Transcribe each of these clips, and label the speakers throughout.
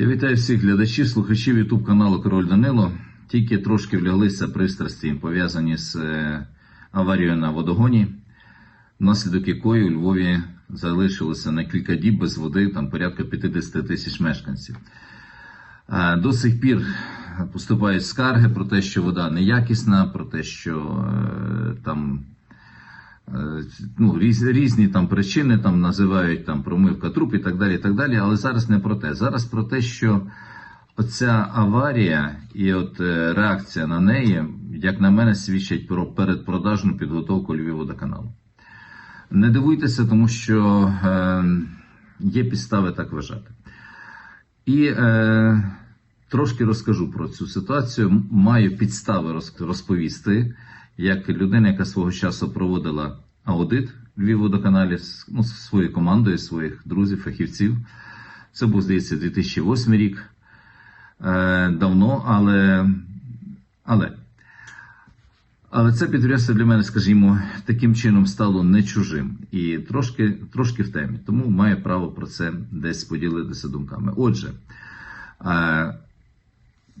Speaker 1: Я вітаю всіх глядачів, слухачів YouTube каналу Король Данило. Тільки трошки вляглися пристрасті, пов'язані з е, аварією на водогоні, внаслідок якої у Львові залишилося на кілька діб без води, там порядка 50 тисяч мешканців. Е, До сих пір поступають скарги про те, що вода неякісна, про те, що е, там ну, різ, різні там причини там називають там промивка труб і так далі. і так далі. Але зараз не про те. Зараз про те, що оця аварія і от е, реакція на неї, як на мене, свідчать про передпродажну підготовку Львівводоканалу. Не дивуйтеся, тому що е, є підстави так вважати. І е, трошки розкажу про цю ситуацію. Маю підстави розповісти, як людина, яка свого часу проводила аудит Львівводоканалі ну, з своєю командою, своїх друзів, фахівців. Це був, здається, 2008 рік. Е, давно, але, але але це підприємство для мене, скажімо, таким чином стало не чужим і трошки, трошки в темі. Тому маю право про це десь поділитися думками. Отже, е,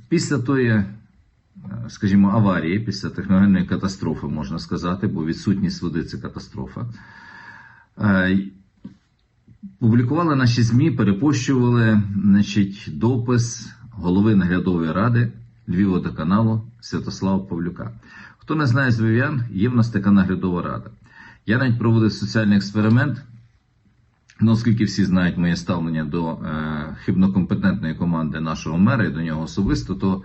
Speaker 1: після тої, скажімо, аварії, після техногенної катастрофи, можна сказати, бо відсутність води це катастрофа. е, Публікували наші ЗМІ, перепощували значить, допис голови наглядової ради Львівводоканалу Святослава Павлюка. Хто не знає з львів'ян, є в нас така наглядова рада. Я навіть проводив соціальний експеримент. Ну, оскільки всі знають моє ставлення до е, хибнокомпетентної команди нашого мера і до нього особисто, то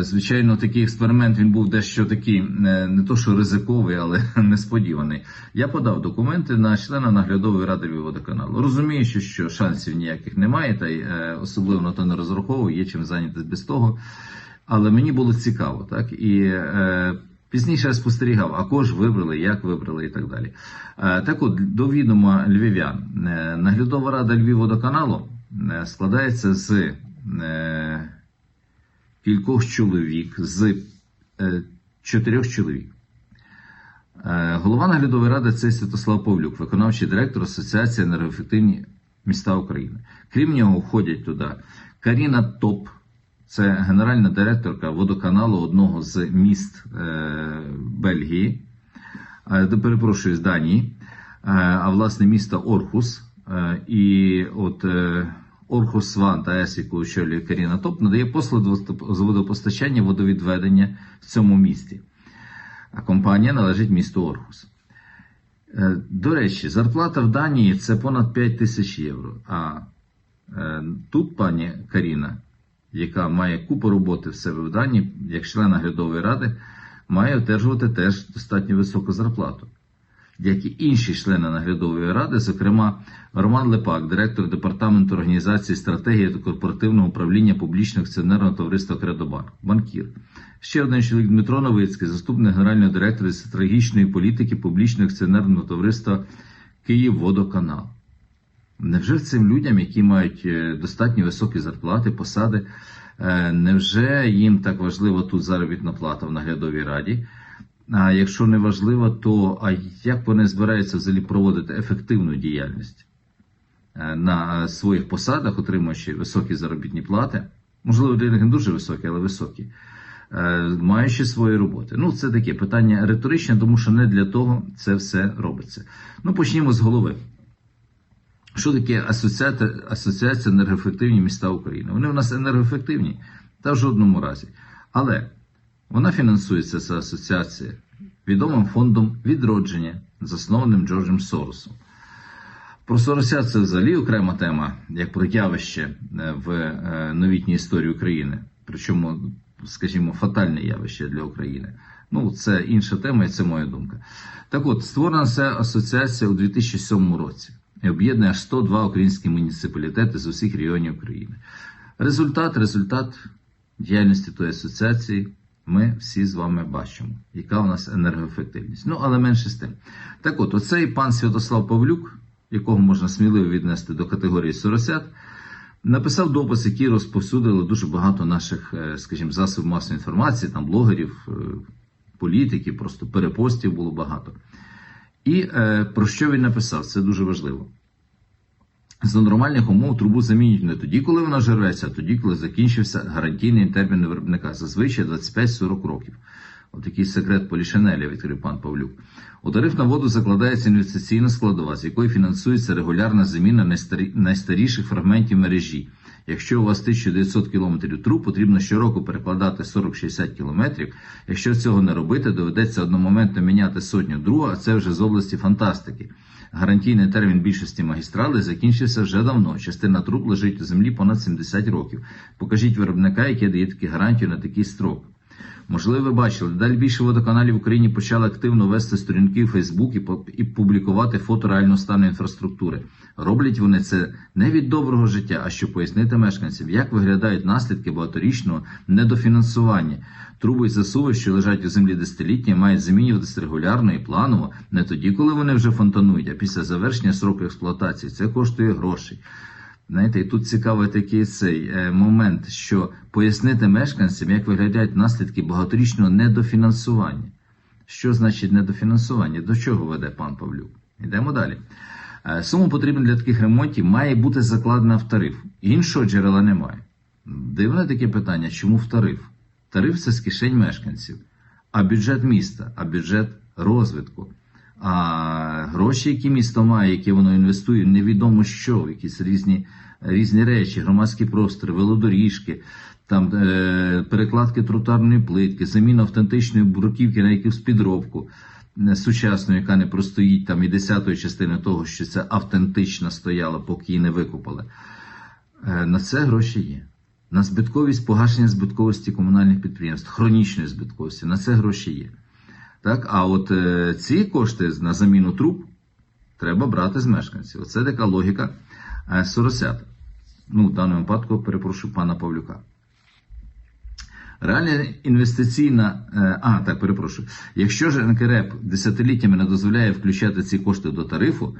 Speaker 1: звичайно такий експеримент він був дещо такий, е, не то що ризиковий, але несподіваний. Я подав документи на члена наглядової ради Львівводоканалу. Розуміючи, що шансів ніяких немає, та й е, особливо на то не розраховую, є чим зайнятися без того. Але мені було цікаво, так і е, пізніше я спостерігав, а кого ж вибрали, як вибрали і так далі. Е, так от, до відома львів'ян, е, наглядова рада Львівводоканалу е, складається з е, кількох чоловік, з е, чотирьох чоловік. Е, Голова наглядової ради це Святослав Павлюк, виконавчий директор Асоціації енергоефективні міста України. Крім нього, входять туди Каріна Топ, це генеральна директорка водоканалу одного з міст е, Бельгії, е, перепрошую, з Данії, е, а власне міста Орхус. Е, і от е, Орхус Ван та ЕС, яку очолює Каріна Топ, надає послуги з водопостачання водовідведення в цьому місті. А компанія належить місту Орхус. Е, До речі, зарплата в Данії це понад 5 тисяч євро. А е, тут пані Каріна, яка має купу роботи в себе в Данії, як член наглядової ради, має одержувати теж достатньо високу зарплату. Як і інші члени наглядової ради, зокрема Роман Лепак, директор департаменту організації стратегії та корпоративного управління публічного акціонерного товариства Кредобанк, банкір. Ще один чоловік Дмитро Новицький, заступник генерального директора стратегічної політики публічного акціонерного товариства Київводоканал. Невже цим людям, які мають е, достатньо високі зарплати, посади, е, невже їм так важлива тут заробітна плата в наглядовій раді? А якщо не важливо, то а як вони збираються взагалі проводити ефективну діяльність е, на своїх посадах, отримуючи високі заробітні плати? Можливо, для них не дуже високі, але високі, е, маючи свої роботи. Ну, це таке питання риторичне, тому що не для того це все робиться. Ну, почнімо з голови. Що таке асоціація, асоціація енергоефективні міста України? Вони у нас енергоефективні та в жодному разі. Але вона фінансується ця асоціація відомим фондом відродження, заснованим Джорджем Соросом. Про Сорося це взагалі окрема тема, як про явище е, в е, новітній історії України. Причому, скажімо, фатальне явище для України. Ну, це інша тема, і це моя думка. Так от, створена ця асоціація у 2007 році і об'єднує аж 102 українські муніципалітети з усіх регіонів України. Результат, результат діяльності тої асоціації ми всі з вами бачимо, яка у нас енергоефективність. Ну, але менше з тим. Так от, оцей пан Святослав Павлюк, якого можна сміливо віднести до категорії соросят, написав допис, який розповсюдили дуже багато наших, е, скажімо, засобів масової інформації, там блогерів, е, політиків, просто перепостів було багато. І е, про що він написав? Це дуже важливо. За нормальних умов трубу замінюють не тоді, коли вона вже рветься, а тоді, коли закінчився гарантійний термін виробника, зазвичай 25-40 років. От такий секрет Полішинеля відкрив пан Павлюк. У тариф на воду закладається інвестиційна складова, з якої фінансується регулярна заміна найстарі- найстаріших фрагментів мережі. Якщо у вас 1900 км труб, потрібно щороку перекладати 40-60 км. Якщо цього не робити, доведеться одномоментно міняти сотню другу, а це вже з області фантастики. Гарантійний термін більшості магістралей закінчився вже давно. Частина труб лежить у землі понад 70 років. Покажіть виробника, який дає такі гарантію на такий строк. Можливо, ви бачили, далі більше водоканалів в Україні почали активно вести сторінки в Фейсбук і, і публікувати фото реального стану інфраструктури. Роблять вони це не від доброго життя, а щоб пояснити мешканцям, як виглядають наслідки багаторічного недофінансування. Труби й засуви, що лежать у землі десятиліття, мають замінюватися регулярно і планово, не тоді, коли вони вже фонтанують, а після завершення сроку експлуатації. Це коштує грошей. Знаєте, і тут цікавий такий цей е, момент, що пояснити мешканцям, як виглядають наслідки багаторічного недофінансування. Що значить недофінансування? До чого веде пан Павлюк? Йдемо далі. Е, Сума потрібна для таких ремонтів має бути закладена в тариф. Іншого джерела немає. Дивне таке питання, чому в тариф? Тариф це з кишень мешканців, а бюджет міста, а бюджет розвитку. А гроші, які місто має, які воно інвестує, невідомо що, якісь різні, різні речі, громадські простори, велодоріжки, там е, перекладки тротуарної плитки, заміна автентичної бруківки на якусь підробку е, сучасну, яка не простоїть там і десятої частини того, що це автентична стояла, поки її не викупали. Е, На це гроші є. На збитковість погашення збитковості комунальних підприємств, хронічної збитковості, на це гроші є. Так? А от е, ці кошти на заміну труб треба брати з мешканців. Оце така логіка е, соросят. Ну, в даному випадку перепрошую пана Павлюка. Реальна інвестиційна, е, а так перепрошую. Якщо ж НКРЕП десятиліттями не дозволяє включати ці кошти до тарифу,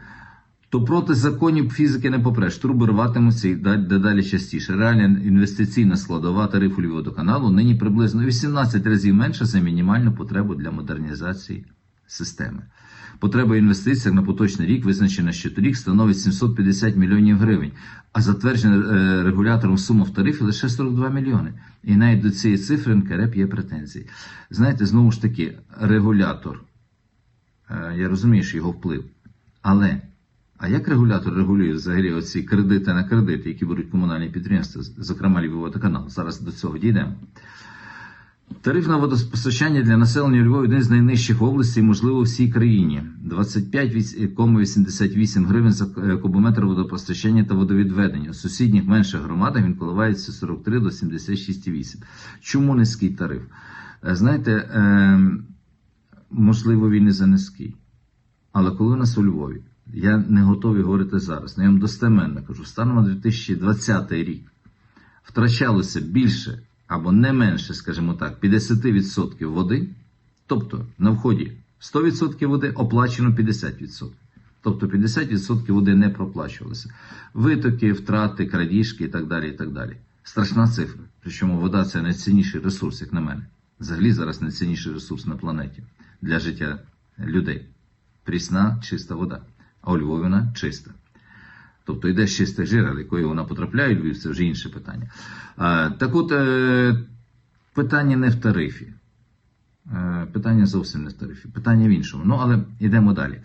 Speaker 1: то проти законів фізики не попреш. Труби рватимуться і дедалі частіше. Реальна інвестиційна складова тарифу Львівводоканалу нині приблизно 18 разів менша за мінімальну потребу для модернізації системи. Потреба в інвестиціях на поточний рік, визначена ще торік, становить 750 мільйонів гривень, а затверджена е, регулятором сума в тарифі лише 42 мільйони. І навіть до цієї цифри НКРЕП є претензії. Знаєте, знову ж таки, регулятор, е, я розумію, що його вплив, але а як регулятор регулює взагалі оці кредити на кредити, які беруть комунальні підприємства, зокрема Львівводоканал? Зараз до цього дійдемо. Тариф на водопостачання для населення Львова один з найнижчих в області, можливо, всій країні. 25,88 гривень за е, кубометр водопостачання та водовідведення. У сусідніх менших громадах він коливається 43 до 76,8. Чому низький тариф? Е, Знаєте, е, можливо, він і за низький. Але коли у нас у Львові, я не готовий говорити зараз, але я вам достеменно кажу, станом на 2020 рік втрачалося більше або не менше, скажімо так, 50% води, тобто на вході 100% води оплачено 50%. Тобто 50% води не проплачувалося. Витоки, втрати, крадіжки і так далі. і так далі. Страшна цифра. Причому вода це найцінніший ресурс, як на мене. Взагалі зараз найцінніший ресурс на планеті для життя людей. Прісна, чиста вода. А у Львові вона чиста. Тобто йде з чистих джерел, якої вона потрапляє в Львів, це вже інше питання. Так от, е, питання не в тарифі. Е, питання зовсім не в тарифі. Питання в іншому. Ну, але йдемо далі.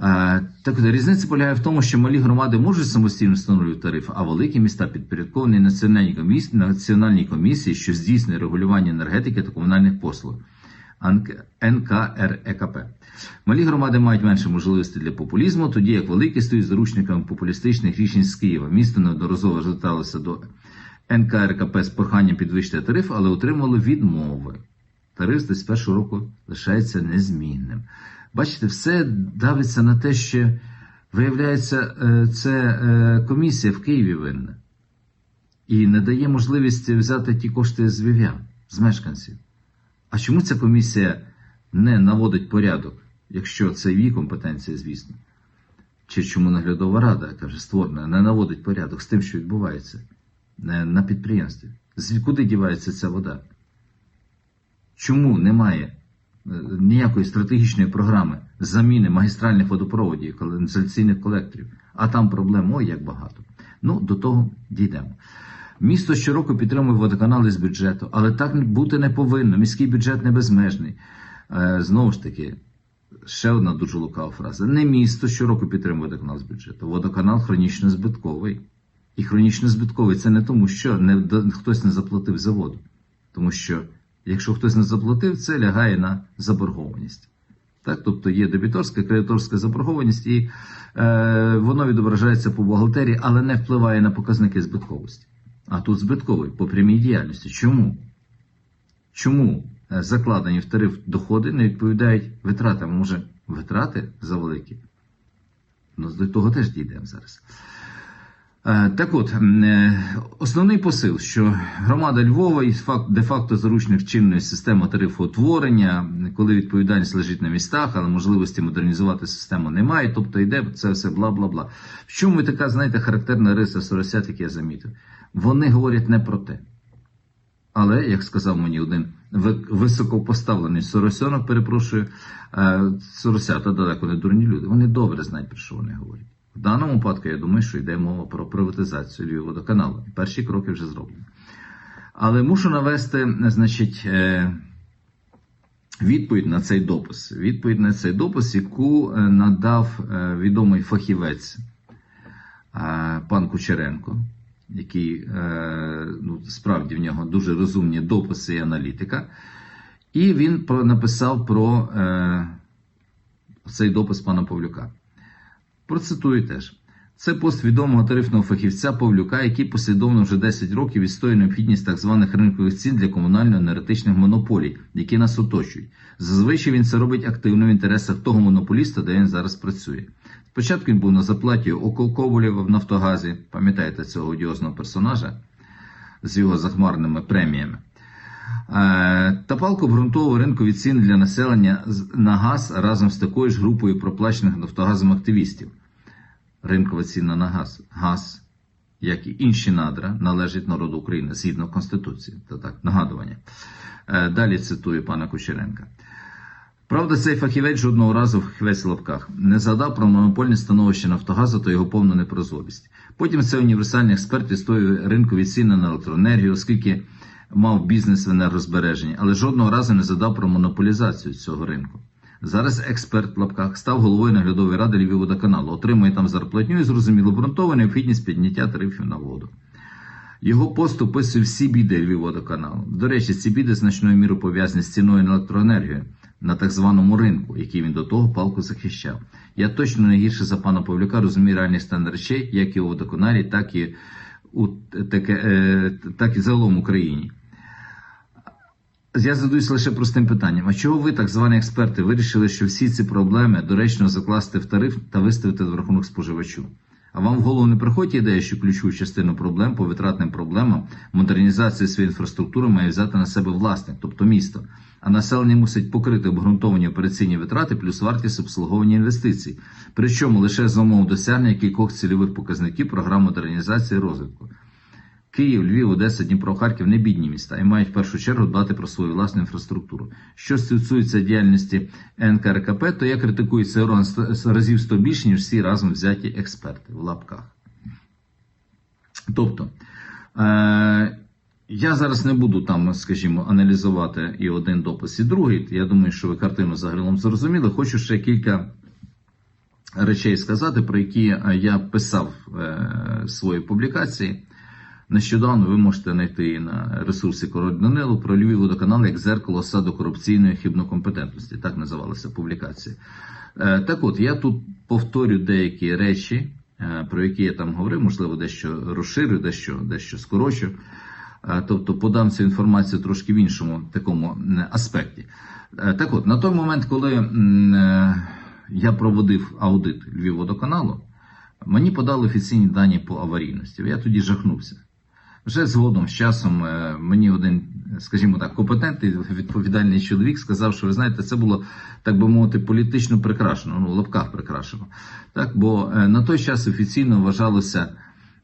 Speaker 1: Е, так от, різниця полягає в тому, що малі громади можуть самостійно встановлювати тариф, а великі міста підпорядковані національній комісії, національній комісії, що здійснює регулювання енергетики та комунальних послуг. НКРЕКП. Малі громади мають менше можливостей для популізму, тоді як великі стають заручниками популістичних рішень з Києва. Місто неодноразово зверталося до НКРКП з проханням підвищити тариф, але отримало відмови. Тариф з 21 року лишається незмінним. Бачите, все давиться на те, що виявляється, е, це е, комісія в Києві винна і не дає можливості взяти ті кошти з вів'ян, з мешканців. А чому ця комісія не наводить порядок, якщо це її компетенція, звісно? Чи чому наглядова рада, яка вже створена, не наводить порядок з тим, що відбувається на підприємстві? Куди дівається ця вода? Чому немає е, ніякої стратегічної програми заміни магістральних водопроводів і каналізаційних колекторів. А там проблем ой як багато. Ну, до того дійдемо. Місто щороку підтримує водоканали з бюджету, але так бути не повинно. Міський бюджет не безмежний. Е, знову ж таки, ще одна дуже лукава фраза. Не місто щороку підтримує водоканал з бюджету. Водоканал хронічно збитковий. І хронічно збитковий це не тому, що не, хтось не заплатив за воду. Тому що якщо хтось не заплатив, це лягає на заборгованість. Так? Тобто є дебіторська, кредиторська заборгованість, і е, воно відображається по бухгалтерії, але не впливає на показники збитковості. А тут збитковий по прямій діяльності. Чому? Чому е, закладені в тариф доходи не відповідають витратам? Може, витрати завеликі? Ну, до того теж дійдемо зараз. Е, Так от, е, основний посил, що громада Львова і де-факто заручник чинної системи тарифоутворення, коли відповідальність лежить на містах, але можливості модернізувати систему немає, тобто йде це все бла-бла-бла. В чому така, знаєте, характерна риса Соросят, як я замітив? Вони говорять не про те. Але, як сказав мені один високопоставлений соросьонок, перепрошую, е, соросята далеко не дурні люди. Вони добре знають, про що вони говорять. В даному випадку, я думаю, що йде мова про приватизацію Львівводоканалу. Перші кроки вже зроблені. Але мушу навести, значить, е, відповідь на цей допис. Відповідь на цей допис, яку е, надав е, відомий фахівець е, пан Кучеренко, який е, ну, справді в нього дуже розумні дописи і аналітика. І він написав про е, цей допис пана Павлюка. Процитую теж. Це пост відомого тарифного фахівця Павлюка, який послідовно вже 10 років відстоює необхідність так званих ринкових цін для комунально-енергетичних монополій, які нас оточують. Зазвичай він це робить активно в інтересах того монополіста, де він зараз працює. Спочатку він був на заплаті окол Ковалєва в Нафтогазі, пам'ятаєте цього одіозного персонажа з його захмарними преміями. Е, Та палко обґрунтовував ринкові ціни для населення на газ разом з такою ж групою проплачених Нафтогазом активістів. Ринкова ціна на газ. Газ, як і інші надра, належить народу України згідно Конституції. Це так, нагадування. Е, Далі цитую пана Кучеренка. Правда, цей фахівець жодного разу в лапках не згадав про монопольне становище Нафтогазу та його повну непрозорість. Потім це універсальний експерт відстоює ринкові ціни на електроенергію, оскільки мав бізнес в енергозбереженні, але жодного разу не задав про монополізацію цього ринку. Зараз експерт в лапках став головою наглядової ради Львівводоканалу, отримує там зарплатню і зрозуміло обґрунтована необхідність підняття тарифів на воду. Його пост описує всі біди Львівводоканалу. До речі, ці біди значною мірою пов'язані з ціною на електроенергію на так званому ринку, який він до того палку захищав. Я точно не гірше за пана Павлюка розумію реальний стан речей, як і у водоканалі, так і у таке, так і загалом в Україні. Я задаюсь лише простим питанням: а чого ви, так звані експерти, вирішили, що всі ці проблеми доречно закласти в тариф та виставити в рахунок споживачу? А вам в голову не приходить ідея, що ключову частину проблем по витратним проблемам модернізації своєї інфраструктури має взяти на себе власник, тобто місто. А населення мусить покрити обґрунтовані операційні витрати плюс вартість обслуговування інвестицій. Причому лише за умов досягнення кількох цільових показників програм модернізації і розвитку. Київ, Львів, Одеса, Дніпро, Харків не бідні міста і мають в першу чергу дбати про свою власну інфраструктуру. Що стосується діяльності НКРКП, то я критикую цей орган разів 100 більше, ніж всі разом взяті експерти в лапках. Тобто, е- я зараз не буду там, скажімо, аналізувати і один допис, і другий. Я думаю, що ви картину загалом зрозуміли. Хочу ще кілька речей сказати, про які е, я писав е, свої публікації. Нещодавно ви можете знайти на ресурсі Король Данилу про Львів водоканал як зеркало саду корупційної хибнокомпетентності. Так називалася публікація. Е, Так от, я тут повторю деякі речі, е, про які я там говорив, можливо, дещо розширю, дещо, дещо скорочу. Е, Тобто подам цю інформацію трошки в іншому такому аспекті. Так от, на той момент, коли я проводив аудит Львівводоканалу, мені подали офіційні дані по аварійності. Я тоді жахнувся. Вже згодом з часом е, мені один, скажімо так, компетентний відповідальний чоловік сказав, що ви знаєте, це було так би мовити політично прикрашено, ну в лапках прикрашено. Так, бо е, на той час офіційно вважалося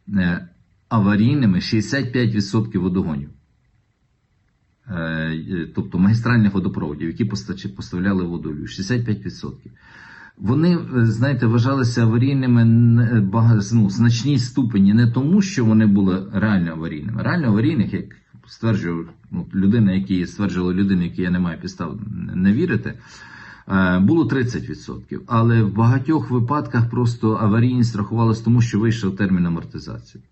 Speaker 1: е, аварійними 65% водогонів. тобто магістральних водопроводів, які поставляли воду, 65%. Вони, е, знаєте, вважалися аварійними не- ну, значній ступені не тому, що вони були реально аварійними. Реально аварійних, як стверджував ну, людина, які стверджувала людина, якій я не маю підстав не вірити, е, було 30%. Але в багатьох випадках просто аварійність рахувалась тому, що вийшов термін амортизації.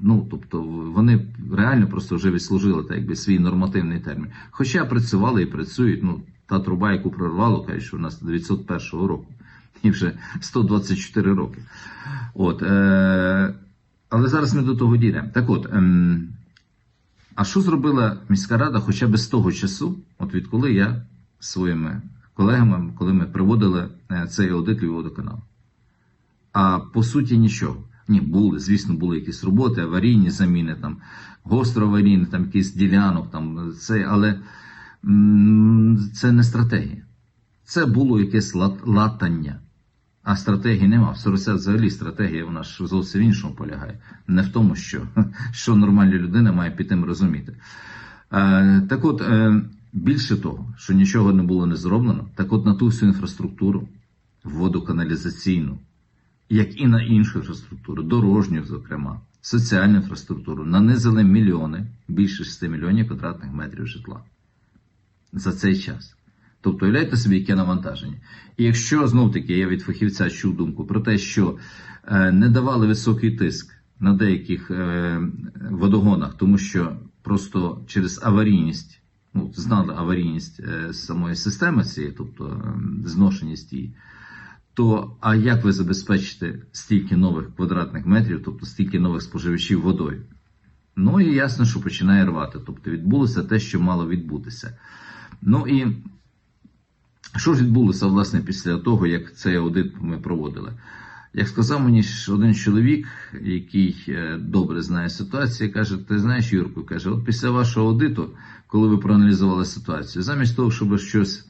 Speaker 1: Ну, тобто вони реально просто вже відслужили так, якби, свій нормативний термін. Хоча працювали і працюють, ну, та труба, яку прорвало, каже, що у нас 901 року, і вже 124 роки. От, е, але зараз ми до того дійдемо. Так от, ем, а що зробила міська рада хоча б з того часу, от відколи я своїми колегами, коли ми проводили е, цей аудит водоканалу? А по суті нічого. Ні, були, звісно, були якісь роботи, аварійні заміни, там, гостро аварійні, там якісь ділянок, там, це, але це не стратегія. Це було якесь лат- латання. А стратегії нема. В Сорося взагалі стратегія вона ж зовсім в іншому полягає. Не в тому, що, що нормальна людина має під тим розуміти. Е, так от, е, більше того, що нічого не було не зроблено, так от на ту всю інфраструктуру, водоканалізаційну, як і на іншу інфраструктуру, дорожню, зокрема, соціальну інфраструктуру, нанизили мільйони, більше 6 мільйонів квадратних метрів житла за цей час. Тобто, уявляєте собі, яке навантаження. І якщо знов таки я від фахівця чув думку про те, що е, не давали високий тиск на деяких е, водогонах, тому що просто через аварійність, ну знали аварійність е, самої системи цієї, тобто зношеність її, то а як ви забезпечите стільки нових квадратних метрів, тобто стільки нових споживачів водою? Ну і ясно, що починає рвати. Тобто відбулося те, що мало відбутися. Ну і що ж відбулося власне після того, як цей аудит ми проводили? Як сказав мені один чоловік, який е, добре знає ситуацію, каже: Ти знаєш, Юрку, каже, от після вашого аудиту, коли ви проаналізували ситуацію, замість того, щоб щось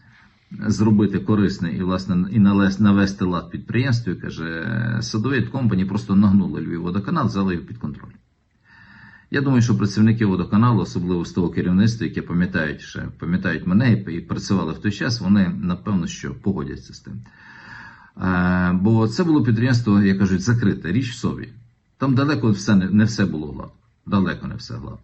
Speaker 1: зробити корисне і власне і навести лад підприємстві, каже, садовий компані просто нагнули Львів водоканал, взяли його під контроль. Я думаю, що працівники водоканалу, особливо з того керівництва, яке пам'ятають ще пам'ятають мене і працювали в той час, вони напевно що погодяться з тим. Е, бо це було підприємство, як кажуть, закрите, річ в собі. Там далеко все не, не все було гладко. Далеко не все гладко.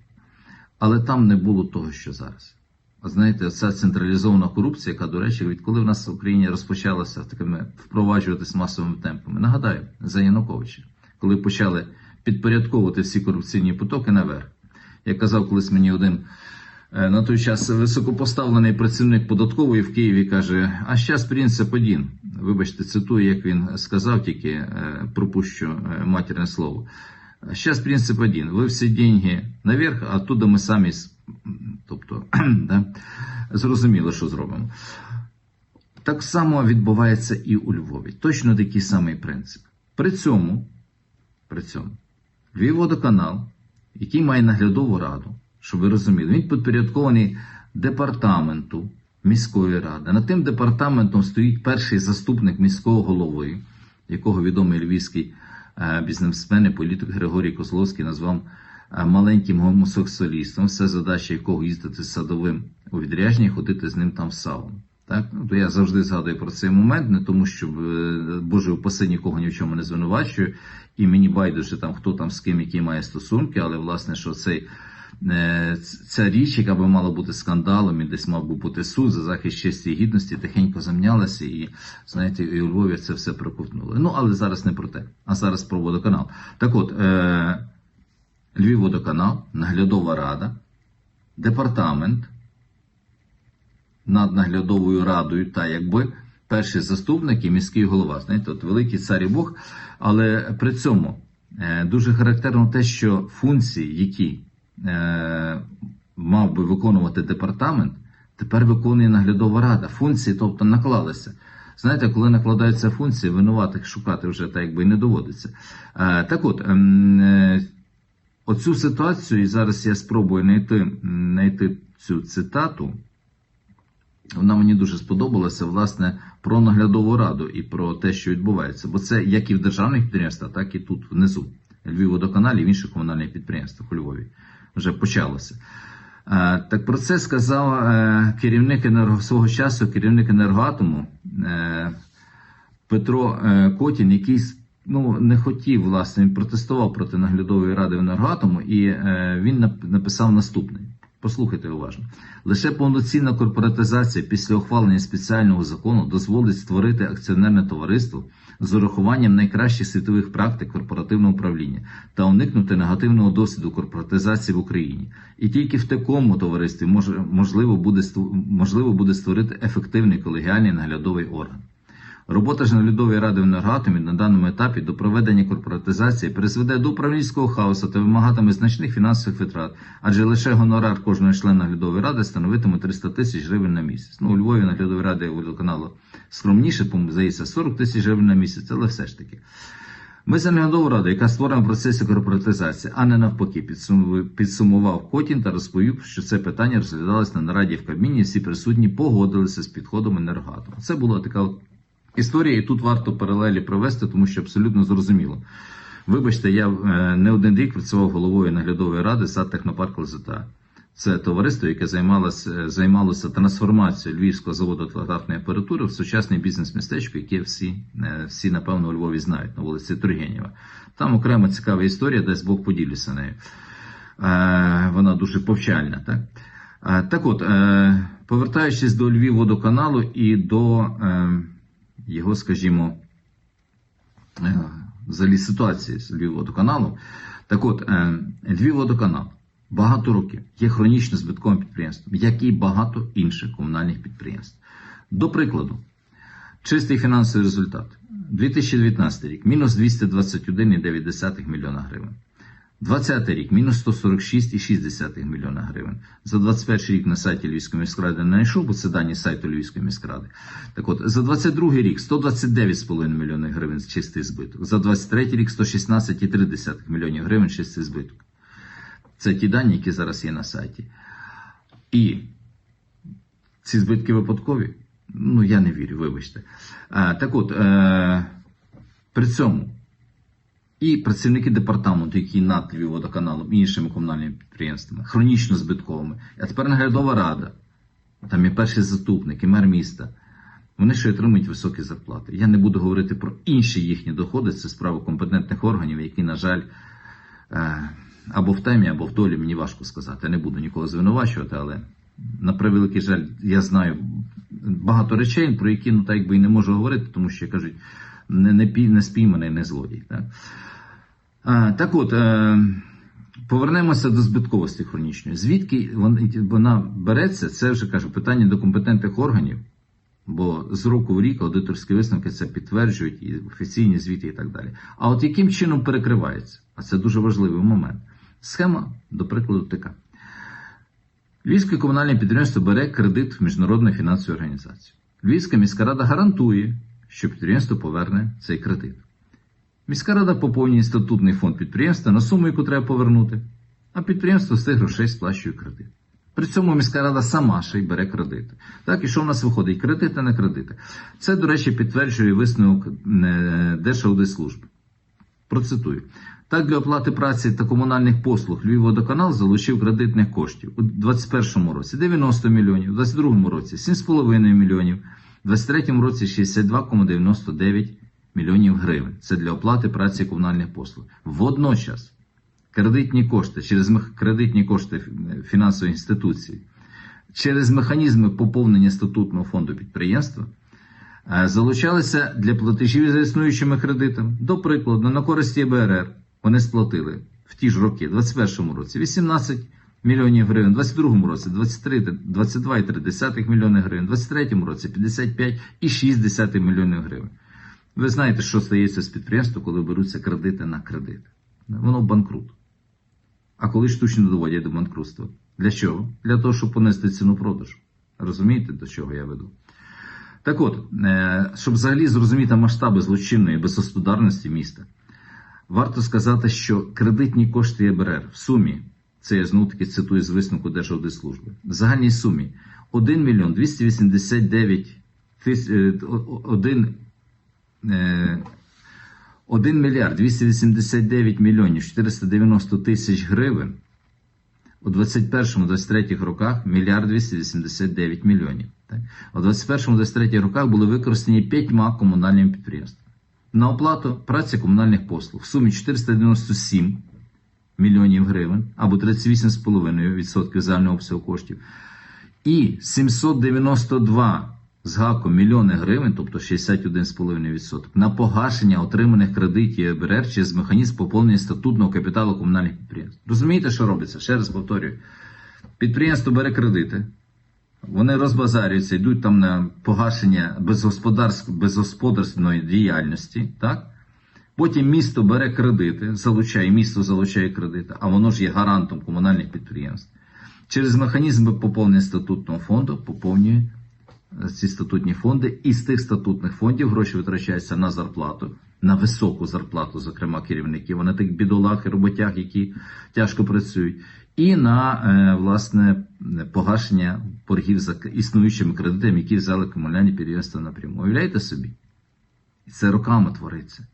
Speaker 1: Але там не було того, що зараз. А знаєте, ця централізована корупція, яка, до речі, відколи в нас в Україні розпочалася такими впроваджуватись масовими темпами. Нагадаю, за Януковича, коли почали підпорядковувати всі корупційні потоки наверх. Як казав колись мені один е, на той час високопоставлений працівник податкової в Києві каже: а зараз принцип один. Вибачте, цитую, як він сказав, тільки е, пропущу е, матерне слово. Сейчас принцип один. Вы все деньги наверх, а оттуда ми самі, тобто, да, зрозуміло, що зробимо. Так само відбувається і у Львові. Точно такий самий принцип. При цьому, при цьому, Львівводоканал, який має наглядову раду, щоб ви розуміли, він підпорядкований департаменту міської ради. Над тим департаментом стоїть перший заступник міського голови, якого відомий львівський е, бізнесмен і політик Григорій Козловський назвав е, маленьким гомосексуалістом, все задача якого їздити з садовим у відрядження ходити з ним там в сауну. Так? Ну, то я завжди згадую про цей момент, не тому, що е, Боже упаси нікого ні в чому не звинувачую, і мені байдуже там хто там з ким які має стосунки, але власне, що цей. е, Ця річ, яка би мала бути скандалом, і десь мав би бути суд за захист честі і гідності, тихенько замнялася, і знаєте, і у Львові це все проковтнули. Ну, але зараз не про те, а зараз про водоканал. Так от, е, Львівводоканал, наглядова рада, департамент над наглядовою радою, та якби перший заступник і міський голова. Знаєте, от великий цар і Бог. Але при цьому е, дуже характерно те, що функції, які е, мав би виконувати департамент, тепер виконує наглядова рада. Функції, тобто, наклалися. Знаєте, коли накладаються функції, винуватих шукати вже так якби не доводиться. Е, так от, ем, оцю ситуацію, і зараз я спробую знайти, знайти цю цитату. Вона мені дуже сподобалася, власне, про наглядову раду і про те, що відбувається. Бо це як і в державних підприємствах, так і тут внизу. Львівводоканалі в інших комунальних підприємствах у Львові вже почалося. Е, Так про це сказав е, керівник енерго свого часу, керівник енергоатому е, Петро Котін, який ну, не хотів, власне, він протестував проти наглядової ради в енергоатому, і він написав наступне. Послухайте уважно. Лише повноцінна корпоратизація після ухвалення спеціального закону дозволить створити акціонерне товариство з урахуванням найкращих світових практик корпоративного управління та уникнути негативного досвіду корпоратизації в Україні. І тільки в такому товаристві можливо, буде, можливо буде створити ефективний колегіальний наглядовий орган. Робота ж наглядової ради в енергоатомі на даному етапі до проведення корпоратизації призведе до управлінського хаосу та вимагатиме значних фінансових витрат, адже лише гонорар кожного члена наглядової ради становитиме 300 тисяч гривень на місяць. Ну, у Львові наглядової ради водоканалу скромніше, здається, 40 тисяч гривень на місяць, але все ж таки. Ми за наглядову раду, яка створена в процесі корпоратизації, а не навпаки, підсумував- Котін та розповів, що це питання розглядалось на нараді в Кабміні. Всі присутні погодилися з підходом енергоатому. Це була така історія, і тут варто паралелі провести, тому що абсолютно зрозуміло. Вибачте, я е, не один рік працював головою наглядової ради САД Технопарк ЛЗТА. Це товариство, яке займалося, займалося трансформацією львівського заводу телеграфної апаратури в сучасний бізнес-містечко, яке всі, е, всі, напевно, у Львові знають на вулиці Тургенєва. Там окрема цікава історія, десь Бог поділюся нею. Е, Вона дуже повчальна. Так, Е, так от, е, повертаючись до Львівводоканалу і до е, його, скажімо, е, взагалі ситуації з Львівводоканалом. Так от, е, Львівводоканал багато років є хронічно збитковим підприємством, як і багато інших комунальних підприємств. До прикладу, чистий фінансовий результат. 2019 рік мінус 221,9 мільйона гривень. 20 рік мінус 146,6 мільйона гривень. За 21 рік на сайті Львівської міськради не знайшов, бо це дані сайту Львівської міськради. Так от, за 22 рік 129,5 мільйонів гривень чистий збиток. За 23 рік 116,3 мільйонів гривень чистий збиток. Це ті дані, які зараз є на сайті. І ці збитки випадкові? Ну, я не вірю, вибачте. А, так от, е, при цьому і працівники департаменту, які над Львівводоканалом і іншими комунальними підприємствами, хронічно збитковими. А тепер наглядова рада, там є перший заступник, і мер міста. Вони ще отримують високі зарплати. Я не буду говорити про інші їхні доходи, це справа компетентних органів, які, на жаль, е, або в темі, або в долі, мені важко сказати. Я не буду нікого звинувачувати, але на превеликий жаль, я знаю багато речей, про які ну так якби і не можу говорити, тому що кажуть, не, не, не спійманий, не злодій. Так, а, так от, е, повернемося до збитковості хронічної. Звідки вона береться, це вже кажу, питання до компетентних органів. Бо з року в рік аудиторські висновки це підтверджують і офіційні звіти і так далі. А от яким чином перекривається? А це дуже важливий момент. Схема, до прикладу, така. Львівське комунальне підприємство бере кредит в міжнародну фінансову організацію. Львівська міська рада гарантує, що підприємство поверне цей кредит. Міська рада поповнює статутний фонд підприємства на суму, яку треба повернути, а підприємство з цих грошей сплачує кредит. При цьому міська рада сама ще й бере кредити. Так, і що в нас виходить? Кредити на кредити. Це, до речі, підтверджує висновок е, Держаудитслужби. Процитую. Так, для оплати праці та комунальних послуг Львівводоканал залучив кредитних коштів у 2021 році 90 мільйонів, у 2022 році 7,5 мільйонів, у 2023 році 62,99 мільйонів гривень. Це для оплати праці комунальних послуг. Водночас кредитні кошти через кредитні кошти фінансової інституції, через механізми поповнення статутного фонду підприємства е, залучалися для платежів за існуючими кредитами. До прикладу, на користь ЄБРР вони сплатили в ті ж роки, в 2021 році 18 мільйонів гривень, в 2022 році 23, 22,3 мільйони гривень, в 2023 році 55,6 мільйонів гривень. Ви знаєте, що стається з підприємством, коли беруться кредити на кредит. Воно банкрут. А коли штучно доводять до банкрутства? Для чого? Для того, щоб понести ціну продажу. Розумієте, до чого я веду? Так от, е, щоб взагалі зрозуміти масштаби злочинної безгосподарності міста, варто сказати, що кредитні кошти ЄБРР в сумі, це я знову таки цитую з висновку Держаудитслужби, в загальній сумі 1 мільйон 289 тисяч, 1 1 мільярд 289 мільйонів 490 тисяч гривень У 21-23 роках мільярд 289 мільйонів. У 21-23 роках були використані п'ятьма комунальними підприємствами. На оплату праці комунальних послуг в сумі 497 мільйонів гривень або 38,5% загального обсягу коштів. І 792 з гаком мільйони гривень, тобто 61,5%, на погашення отриманих кредитів ЄБРР через механізм поповнення статутного капіталу комунальних підприємств. Розумієте, що робиться? Ще раз повторюю. Підприємство бере кредити, вони розбазарюються, йдуть там на погашення безгосподарськ- безгосподарської діяльності, так? Потім місто бере кредити, залучає, місто залучає кредити, а воно ж є гарантом комунальних підприємств. Через механізм поповнення статутного фонду поповнює е, ці статутні фонди, і з тих статутних фондів гроші витрачаються на зарплату, на високу зарплату, зокрема керівників, а не тих бідолах і роботяг, які тяжко працюють, і на е, власне погашення боргів за існуючими кредитами, які взяли комунальні підприємства напряму. Уявляєте собі? І це роками твориться.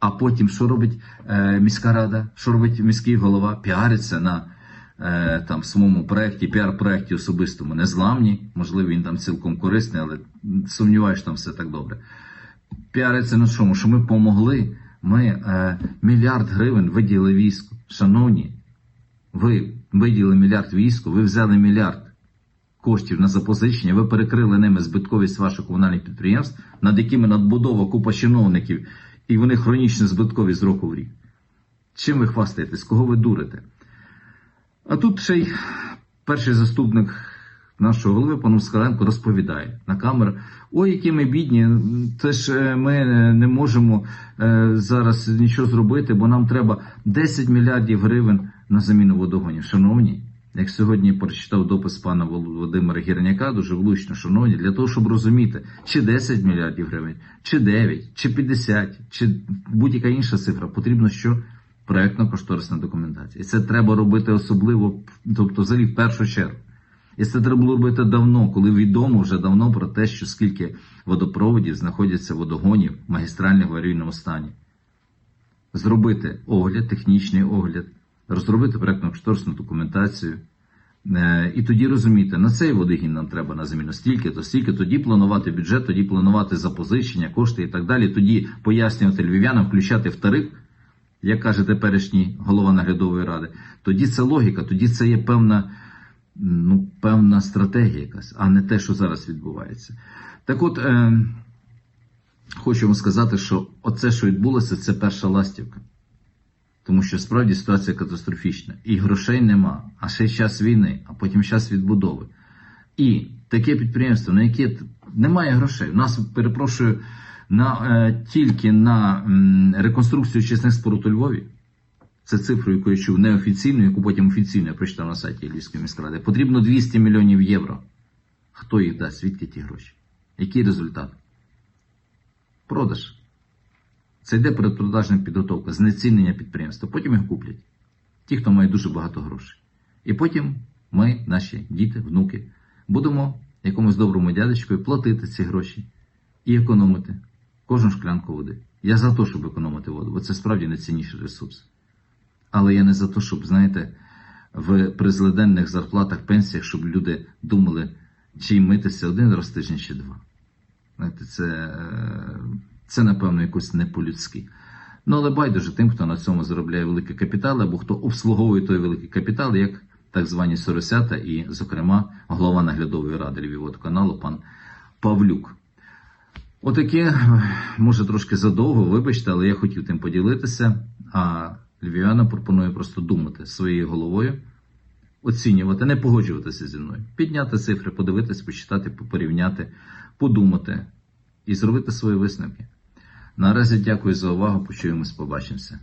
Speaker 1: А потім що робить е, міська рада, що робить міський голова? Піариться на е, там, своєму проєкті, піар-проєкті особистому незламні. Можливо, він там цілком корисний, але сумніваюся, там все так добре. Піариться на чому? Що ми помогли. Ми е, мільярд гривень виділили війську. Шановні, ви виділили мільярд війську, ви взяли мільярд коштів на запозичення, ви перекрили ними збитковість ваших комунальних підприємств, над якими надбудова купа чиновників, і вони хронічно збиткові з року в рік. Чим ви хвастаєтесь? Кого ви дурите? А тут ще й перший заступник нашого голови, пан Москаленко, розповідає на камеру: ой, які ми бідні, це ж е, ми не можемо е, зараз нічого зробити, бо нам треба 10 мільярдів гривень на заміну водогонів. Шановні, як сьогодні прочитав допис пана Володимира Гірняка, дуже влучно, шановні, для того, щоб розуміти, чи 10 мільярдів гривень, чи 9, чи 50, чи будь-яка інша цифра, потрібно що? Проектно-кошторисна документація. І це треба робити особливо, тобто взагалі в першу чергу. І це треба було робити давно, коли відомо вже давно про те, що скільки водопроводів знаходяться водогонів в магістральних аварійному стані. Зробити огляд, технічний огляд, розробити проектно-кошторисну документацію. Е, І тоді розуміти, на цей водогін нам треба на заміну стільки, то стільки, тоді планувати бюджет, тоді планувати запозичення, кошти і так далі. Тоді пояснювати львів'янам, включати в тариф, як каже теперішній голова наглядової ради. Тоді це логіка, тоді це є певна, ну, певна стратегія якась, а не те, що зараз відбувається. Так от, е, хочу вам сказати, що оце, що відбулося, це перша ластівка. Тому що справді ситуація катастрофічна. І грошей нема, а ще час війни, а потім час відбудови. І таке підприємство, на яке немає грошей. У нас, перепрошую, на, е, тільки на м, реконструкцію чесних споруд у Львові. Це цифру, яку я чув неофіційну, яку потім офіційно я прочитав на сайті Львівської міськради. Потрібно 200 мільйонів євро. Хто їх дасть? Звідки ті гроші? Який результат? Продаж. Це йде передпродажна підготовка, знецінення підприємства. Потім їх куплять. Ті, хто має дуже багато грошей. І потім ми, наші діти, внуки, будемо якомусь доброму дядечкою платити ці гроші і економити кожну шклянку води. Я за те, щоб економити воду, бо це справді найцінніший ресурс. Але я не за те, щоб, знаєте, в президентних зарплатах, пенсіях, щоб люди думали, чи митися один раз в тиждень чи два. Знаєте, це, е, це напевно, якось не по-людськи. Ну, але байдуже тим, хто на цьому заробляє великі капітали, або хто обслуговує той великий капітал, як так звані соросята, і, зокрема, голова наглядової ради Львівводоканалу пан Павлюк. Отаке, може, трошки задовго, вибачте, але я хотів тим поділитися. А львів'янам пропоную просто думати своєю головою, оцінювати, не погоджуватися зі мною, підняти цифри, подивитися, почитати, порівняти, подумати і зробити свої висновки. Наразі дякую за увагу. Почуємось, побачимося.